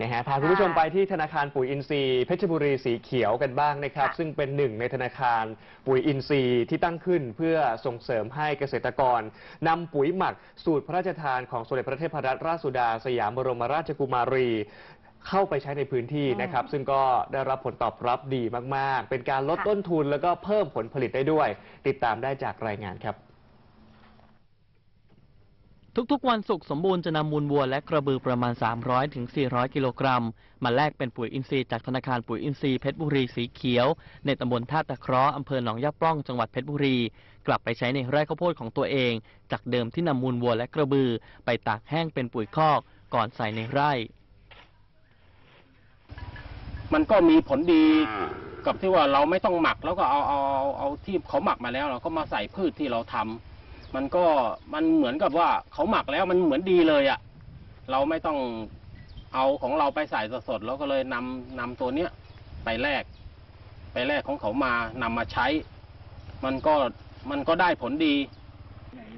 นะฮะพาคุณผู้ชมไปที่ธนาคารปุ๋ยอินทรีย์เพชรบุรีสีเขียวกันบ้างนะครับค่ะซึ่งเป็นหนึ่งในธนาคารปุ๋ยอินทรีย์ที่ตั้งขึ้นเพื่อส่งเสริมให้เกษตรกรนำปุ๋ยหมักสูตรพระราชทานของสมเด็จพระเทพรัตนราชสุดา สยามบรมราชกุมารีเข้าไปใช้ในพื้นที่นะครับ ซึ่งก็ได้รับผลตอบรับดีมาก ๆ เป็นการลดค่ะต้นทุนแล้วก็เพิ่มผลผลิตได้ด้วย ติดตามได้จากรายงานครับ ทุกๆ วันศุกร์สมบูรณ์จะนำมูลวัวและกระบือประมาณ 300ถึง400 กิโลกรัม มาแลกเป็นปุ๋ยอินทรีย์จากธนาคารปุ๋ยอินทรีย์เพชรบุรีสีเขียว ในตำบลท่าตะเคราะห์อำเภอหนองยาปล้องจังหวัดเพชรบุรี กลับไปใช้ในไร่ข้าวโพดของตัวเอง จากเดิมที่นำมูลวัวและกระบือ ไปตากแห้งเป็นปุ๋ยคอกก่อนใส่ในไร่ มันก็มีผลดีกับที่ว่าเราไม่ต้องหมักแล้วก็เอาเอาเอาเอาที่เขาหมักมาแล้ว เราก็มาใส่พืชที่เราทำ มันก็มันเหมือนกับว่าเขาหมักแล้วมันเหมือนดีเลยอะ่ะ เราไม่ต้องเอาของเราไปใส่สดๆแล้วก็เลยนำนำตัวเนี้ยไปแลกไปแลกของเขามานำมาใช้ มันก็มันก็ได้ผลดี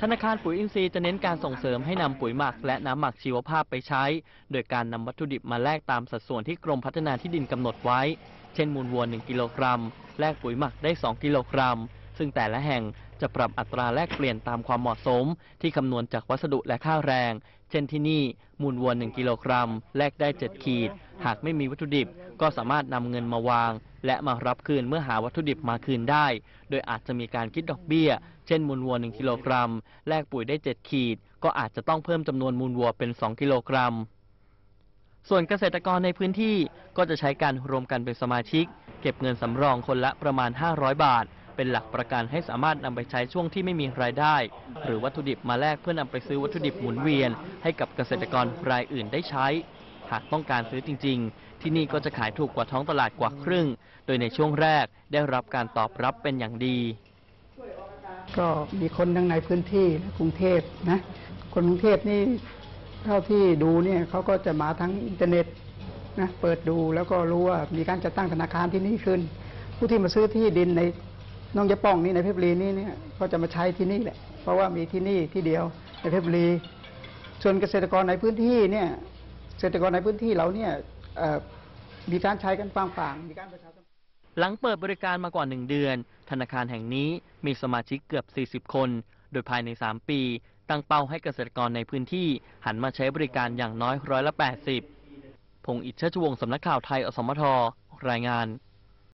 ธนาคารปุ๋ยอินทรีย์จะเน้นการส่งเสริมให้นำปุ๋ยหมัก และน้ำหมักชีวภาพไปใช้ โดยการนำวัตถุดิบมาแลกตามสัดส่วนที่กรมพัฒนาที่ดินกำหนดไว้ เช่นมูลวัว 1 กิโลกรัม แลกปุ๋ยหมักได้ 2 กิโลกรัม ซึ่งแต่ละแห่ง จะปรับอัตราแลกเปลี่ยนตามความเหมาะสม ที่คำนวณจากวัสดุและค่าแรง เช่นที่นี่ มูลวัว 1 กิโลกรัม แลกได้ 7 ขีด หากไม่มีวัตถุดิบ ก็สามารถนำเงินมาวาง และมารับคืนเมื่อหาวัตถุดิบมาคืนได้ โดยอาจจะมีการคิดดอกเบี้ย เช่น มูลวัว 1 กิโลกรัม แลกปุ๋ยได้ 7 ขีด ก็อาจจะต้องเพิ่มจำนวนมูลวัวเป็น 2 กิโลกรัมส่วนเกษตรกรในพื้นที่ก็จะใช้การรวมกันเป็นสมาชิก เก็บเงินสำรองคนละประมาณ 500 บาท เป็นหลักประกันให้สามารถนำไปใช้ช่วงที่ไม่มีรายได้ หรือวัตถุดิบมาแลกเพื่อนำไปซื้อวัตถุดิบหมุนเวียน ให้กับเกษตรกรรายอื่นได้ใช้ หากต้องการซื้อจริง ๆ ที่นี่ก็จะขายถูกกว่าท้องตลาดกว่าครึ่ง โดยในช่วงแรกได้รับการตอบรับเป็นอย่างดี ก็มีคนทั้งในพื้นที่และกรุงเทพนะคนกรุงเทพนี่เท่าที่ดูเนี่ยเขาก็จะมาทั้งอินเทอร์เน็ตนะเปิดดูแล้วก็รู้ว่ามีการจัดตั้งธนาคารที่นี่ขึ้น ผู้ที่มาซื้อที่ดินใน น้องยะป้องนี่ในเพชรบุรีนี่เนี่ยก็จะมาใช้ที่นี่แหละ เพราะว่ามีที่นี่ที่เดียวในเพชรบุรี ส่วนเกษตรกรในพื้นที่เนี่ยเกษตรกรในพื้นที่เราเนี่ยมีการใช้กันฟังๆมีการประชาสัมพันธ์หลังเปิดบริการมากว่า1เดือน ธนาคารแห่งนี้มีสมาชิกเกือบ 40 คน โดยภายใน 3 ปี ตั้งเป้าให้เกษตรกรในพื้นที่ หันมาใช้บริการอย่างน้อยร้อยละ 80 พงษ์อิทเชชวงสำนักข่าวไทย อสมทรายงาน